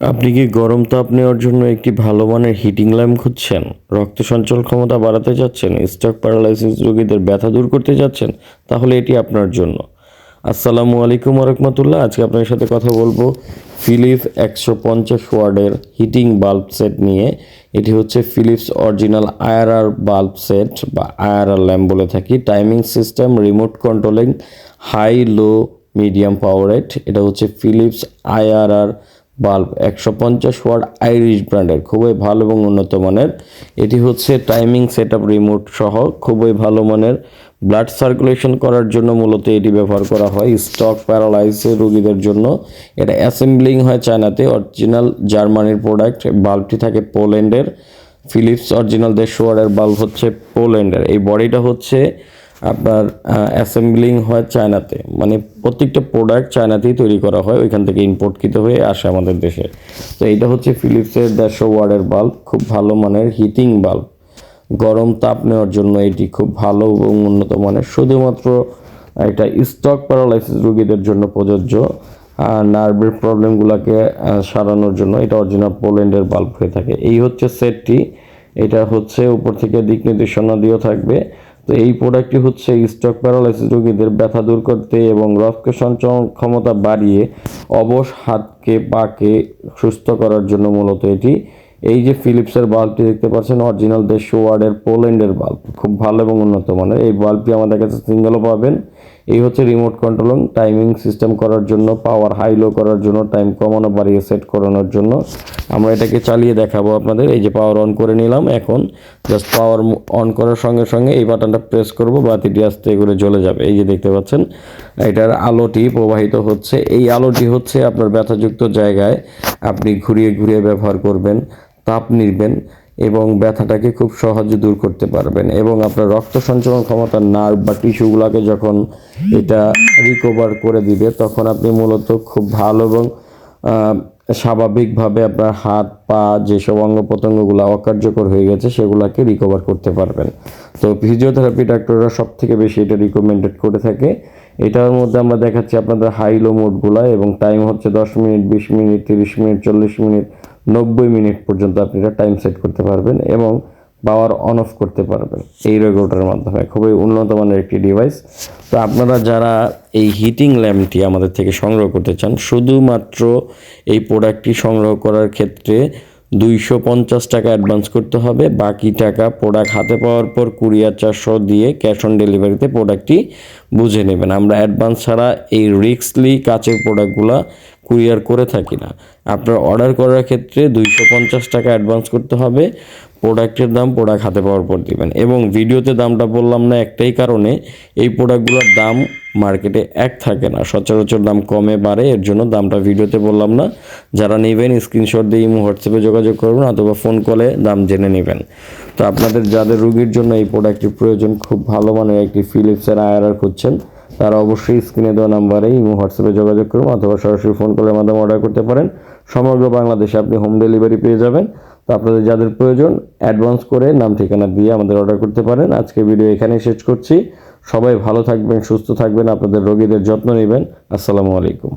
আপনি কি গরম তাপ নেওয়ার জন্য একটি ভালো মানের হিটিং ল্যাম্প খুঁজছেন? রক্ত সঞ্চল ক্ষমতা বাড়াতে যাচ্ছেন? স্টক প্যারালাইসিস রোগীদের ব্যথা দূর করতে যাচ্ছেন? তাহলে এটি আপনার জন্য। আসসালামু আলাইকুম রহমতুল্লাহ আজকে আপনার সাথে কথা বলব ফিলিপস একশো পঞ্চাশ ওয়ার্ডের হিটিং বাল্ব সেট নিয়ে। এটি হচ্ছে Philips original IRR bulb set বা আইআরআর ল্যাম্প বলে থাকি। Timing system remote controlling high low medium power rate এটা হচ্ছে ফিলিপস আইআরআর বাল্ব, একশো পঞ্চাশ ওয়াট আইরিশ ব্র্যান্ডের, খুবই ভালো এবং উন্নত মানের। এটি হচ্ছে টাইমিং সেট আপ রিমোট সহ খুবই ভালো মানের। ব্লাড সার্কুলেশন করার জন্য মূলত এটি ব্যবহার করা হয় স্টক প্যারালাইসিস রোগীদের জন্য। এটা অ্যাসেম্বলিং হয় চায়নাতে অরিজিনাল জার্মানির প্রোডাক্ট বাল্বটি থাকে পোল্যান্ডের। ফিলিপস অরিজিনাল দেড়শো ওয়ার্ডের বাল্ব হচ্ছে পোল্যান্ডের। এই বডিটা হচ্ছে আপনার অ্যাসেম্বলিং হয় চায়নাতে। মানে প্রত্যেকটা প্রোডাক্ট চায়নাতেই তৈরি করা হয়, ওইখান থেকে ইম্পোর্টকৃত হয়ে আসে আমাদের দেশে। তো এইটা হচ্ছে ফিলিপসের দেড়শো ওয়ার্ডের বাল্ব খুব ভালো মানের হিটিং বাল্ব গরম তাপ নেওয়ার জন্য এটি খুব ভালো এবং উন্নত মানের, শুধুমাত্র এটা স্টক প্যারালাইসিস রোগীদের জন্য প্রযোজ্য। আর নার্ভের প্রবলেমগুলোকে সারানোর জন্য এটা অরিজিনাল পোল্যান্ডের বাল্ব হয়ে থাকে। এই হচ্ছে সেটটি এটা হচ্ছে উপর থেকে দিক নির্দেশনা দিয়েও থাকবে। তো এই প্রোডাক্টটি হচ্ছে স্টক প্যারালাইসিস রোগীদের ব্যথা দূর করতে এবং রক্ত সঞ্চালন ক্ষমতা বাড়িয়ে অবশ হাতকে পাকে সুস্থ করার জন্য মূলত এটি। এই যে ফিলিপসের বাল্বটি দেখতে পাচ্ছেন অরিজিনাল দেশ ওয়ার্ডের পোল্যান্ডের বাল্ব খুব ভালো এবং উন্নত মানের। এই বাল্বটি আমাদের কাছে সিঙ্গেলও পাবেন। এই হচ্ছে রিমোট কন্ট্রোলিং টাইমিং সিস্টেম করার জন্য পাওয়ার হাই লো করার জন্য টাইম কমানো, বাড়িয়ে সেট করানোর জন্য। আমরা এটাকে চালিয়ে দেখাবো আপনাদের, এই যে পাওয়ার অন করে নিলাম, এখন জাস্ট পাওয়ার অন করার সঙ্গে সঙ্গে এই বাটনটা প্রেস করব, বাতিটি আস্তে করে জ্বলে যাবে। এই যে দেখতে পাচ্ছেন, এটার আলোটি প্রবাহিত হচ্ছে। এই আলোটি হচ্ছে আপনার ব্যথাযুক্ত জায়গায় আপনি ঘুরিয়ে ঘুরিয়ে ব্যবহার করবেন, তাপ নিবেন এবং ব্যথাটাকে খুব সহজে দূর করতে পারবেন এবং আপনার রক্ত সঞ্চালন ক্ষমতার নার্ভ বা টিস্যুগুলোকে যখন এটা রিকভার করে দিবে, তখন আপনি মূলত খুব ভালো এবং স্বাভাবিকভাবে আপনার হাত, পা যেসব অঙ্গ প্রত্যঙ্গগুলো অকার্যকর হয়ে গেছে সেগুলোকে রিকভার করতে পারবেন। তো ফিজিওথেরাপি ডাক্তাররা সব থেকে বেশি এটা রিকমেন্ডেড করে থাকে। এটার মধ্যে আমরা দেখাচ্ছি আপনাদের হাই লো মোডগুলো এবং টাইম হচ্ছে দশ মিনিট, বিশ মিনিট, তিরিশ মিনিট, চল্লিশ মিনিট। নব্বই মিনিট পর্যন্ত আপনি এটা টাইম সেট করতে পারবেন এবং পাওয়ার অন অফ করতে পারবেন এই রেগুলেটরের মাধ্যমে। খুবই উন্নত মানের একটি ডিভাইস তো আপনারা যারা এই হিটিং ল্যাম্পটি আমাদের থেকে সংগ্রহ করতে চান, শুধুমাত্র এই প্রোডাক্টটি সংগ্রহ করার ক্ষেত্রে দুইশো পঞ্চাশ টাকা অ্যাডভান্স করতে হবে। বাকি টাকা প্রোডাক্ট হাতে পাওয়ার পর কুরিয়ার চারশো দিয়ে ক্যাশ অন ডেলিভারিতে প্রোডাক্টটি বুঝে নেবেন। আমরা অ্যাডভান্স ছাড়া এই রিক্সলি কাচের প্রোডাক্টগুলো কুরিয়ার করে থাকি না। আপনার অর্ডার করার ক্ষেত্রে দুইশো পঞ্চাশ টাকা অ্যাডভান্স করতে হবে। প্রোডাক্টের দাম প্রোডাক্ট হাতে পাওয়ার পর দিবেন। এবং ভিডিওতে দামটা বললাম না একটাই কারণে, এই প্রোডাক্টগুলোর দাম মার্কেটে এক থাকে না। সচরাচর দাম কমে, বাড়ে, এর জন্য দামটা ভিডিওতে বললাম না। যারা নেবেন, স্ক্রিনশট দিয়ে ইমো, হোয়াটসঅ্যাপে যোগাযোগ করবেন অথবা ফোন কলে দাম জেনে নেবেন। তো আপনাদের যাদের রুগীর জন্য এই প্রোডাক্টটি প্রয়োজন, খুব ভালো মানের একটি ফিলিপসের আয়ার খুঁজছেন তারা অবশ্যই স্ক্রিনে দেওয়া নাম্বারে ইমো, হোয়াটসঅ্যাপে যোগাযোগ করুন অথবা সরাসরি ফোন কলের মাধ্যমে অর্ডার করতে পারেন। সমগ্র বাংলাদেশে আপনি হোম ডেলিভারি পেয়ে যাবেন। তো আপনাদের যাদের প্রয়োজন অ্যাডভান্স করে নাম, ঠিকানা দিয়ে আমাদের অর্ডার করতে পারেন। আজকে ভিডিও এখানেই শেষ করছি। সবাই ভালো থাকবেন, সুস্থ থাকবেন। আপনাদের রোগীদের যত্ন নেবেন। আসসালামু আলাইকুম।